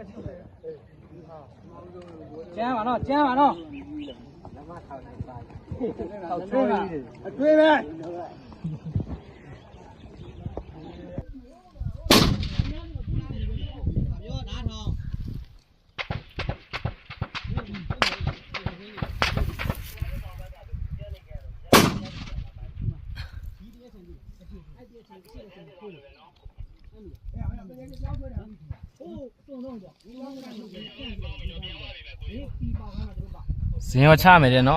ကျမ်းပါနော်ကျမ်းပါနော်ထောက်ထွေးပါအထွေးပဲဇင်ရောချမယ် တဲ့နော်အဘေကောင်ရှားပြီတာတာ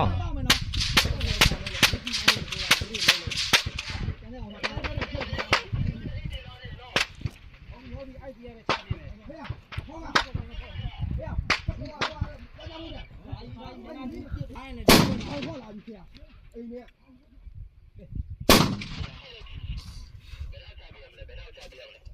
တာတာ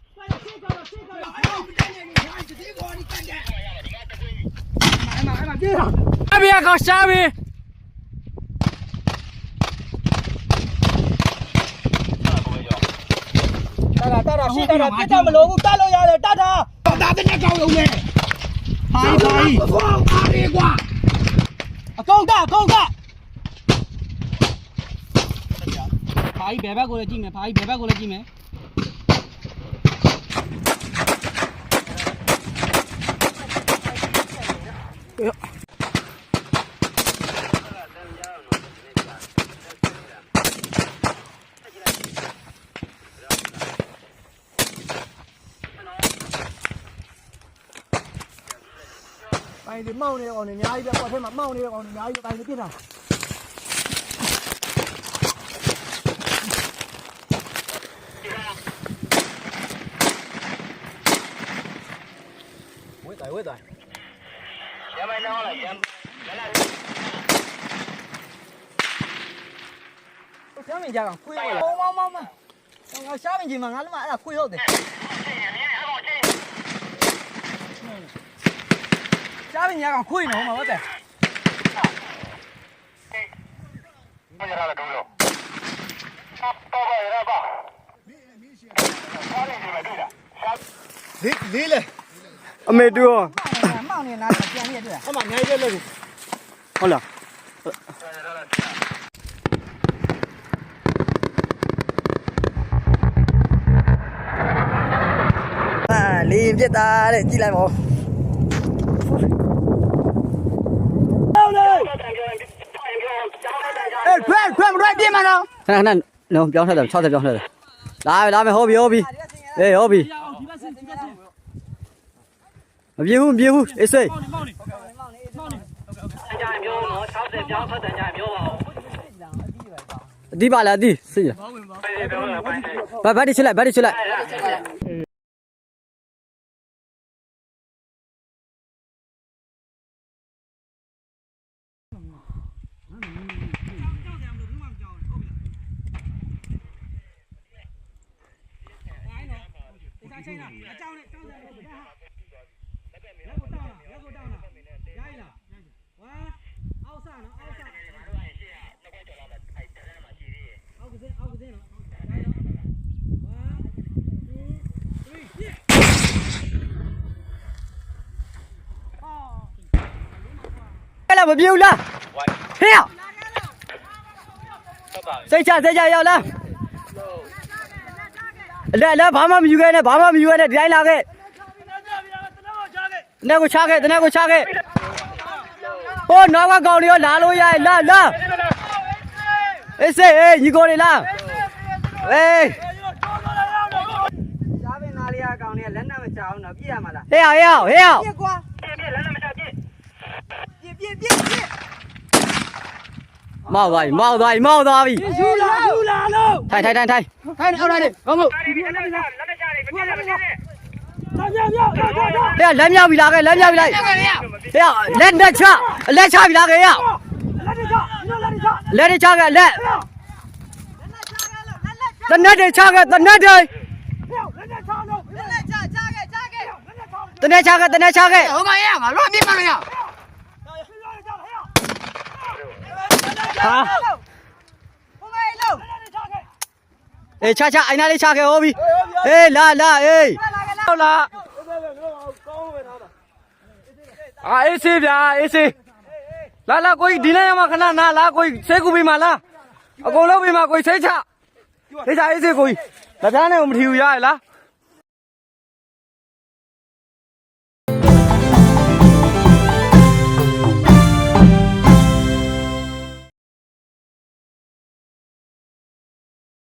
ရှိတာတာပြစ်တာမလို့ဘူးတတ်လို့ရတယ်တတ်တာတာတဲ့နဲ့ကောင်းလုံးနဲ့ဟာဟာဘောအားရကွာအကုန်ကအကုန်ကဖာကြီးဘယ်ဘက်ကိုလဲကြည့်မယ်ဖာကြီးဘယ်ဘက်ကိုလဲကြည့်မယ် ပို င်ဒီမောင်းနေတဲ့ကောင်တွေအများကြီးပဲကွာထဲမှာမောင်းနေတဲ့ကောင်တွေအများကြီးပဲပိုင်ဒီပြစ်တာဝဲတိုင်းဝဲတိုင်းရမိုင်းတော့လာရမ်းရှားမင်းကြကောင်ခွေးရလားမောင်းမောင်းမောင်းငါရှားမင်းကြီးမှာငါလည်းမအဲ့ဒါခွေးဟုတ်တယ် ရှားမင်းကြကောင်ခွေးနော်မဟုတ်တယ်လေးလေးလေအမေတူရောမောင်းနေလားပြန်ရတဲ့အမှအများကြီးပဲလို့ဟုတ်လားအာလင်းပြစ်တာတဲ့ကြည့်လိုက်ပါဦးအေးဖက်ဖက် မရိုက်ပြင်းမနော်ခဏခဏလုံးပြောင်းထက်တယ်60ပြောင်းထက်တယ်လာပြီလာပြီဟောပြီဟောပြီအေးဟောပြီဒီဘက်ဆင်းဒီဘက်ဆင်းမပြေဘူးမပြေဘူးအေးစိတ်မောင်းနေမောင်းနေမောင်းနေမောင်းနေအတိပါလားအတိစိတ်ရဘတ်ဘတ်တိချလိုက်ဘတ်တိချလိုက် ဒီစားချိန်လားအကြောင်းနဲ့ကြောင်းတယ်လက်ဟာလက်ကိုတောင်းလားလက်ကိုတောင်းလားရိုင်းလားဝါအောက်ဆနော်အောက်ဆအောက်ကစင်းအောက်ကစင်းနော်ရိုင်းနော်ဝါ2 3ပြည့်အော် အဲ့ လားမပြေဘူးလားဟေးစိတ်ချစိတ်ချရောက်လားအလက်အလက်ဘာမှမယူခဲ့နဲ့ဘာမှမယူခဲ့နဲ့ဒီတိုင်းလာခဲ့တနေ့ကိုချခဲ့တနေ့ကိုချခဲ့ဟိုနောက်ကကောင်တွေရောလာလို့ရလာလာအေးစေးအေးညီကိုတွေလာအေးရှားပင်သားလေးအကောင်နဲ့လက်နဲ့မချအောင်တော့ပြည့်ရမှာလားဟေးအောင်ဟေးအောင်ဟေးအောင်ပြည့်ကွာပြည့်ပြည့်လက်နဲ့မချပြည့်ပြည့်ပြည့်ပြည့်ပြည့် မောက်သွားပြီမောက်သွားပြီမောက်သွားပြီယူလာယူလာလို့ထိုင်ထိုင်ထိုင်ထိုင်ခိုင်းအောက်လိုက်ကောင်းကောလက်နဲ့ချလက်နဲ့ချတယ်မပြတ်လက်နဲ့ချတယ်တဟဲ့လက်မြောက်ပြီလားကဲလက်မြောက်ပြီလားဟဲ့လက်နဲ့ချလက်ချပြီလားကဲဟဲ့လက်တွေချကလက်တနက်တွေချကတနက်တွေတနက်ချကတနက်ချကဟိုမရငါလွှတ်မြင့်မရ ဟာအေးချချအိုင်နာလေးချခဲ့ဟောပြီအေးလာလာအေးဟုတ်လားအာအေးစေးဗျာအေးစေးလာလာကိုကြီးဒီနေ့မှခဏနာလာကိုကြီးဆေးကူပေးမလားအကုန်လုံးပေးမကိုကြီးဆေးချဆေးချအေးစေးကိုကြီးလက်ပြားနဲ့မထီဘူးရရလား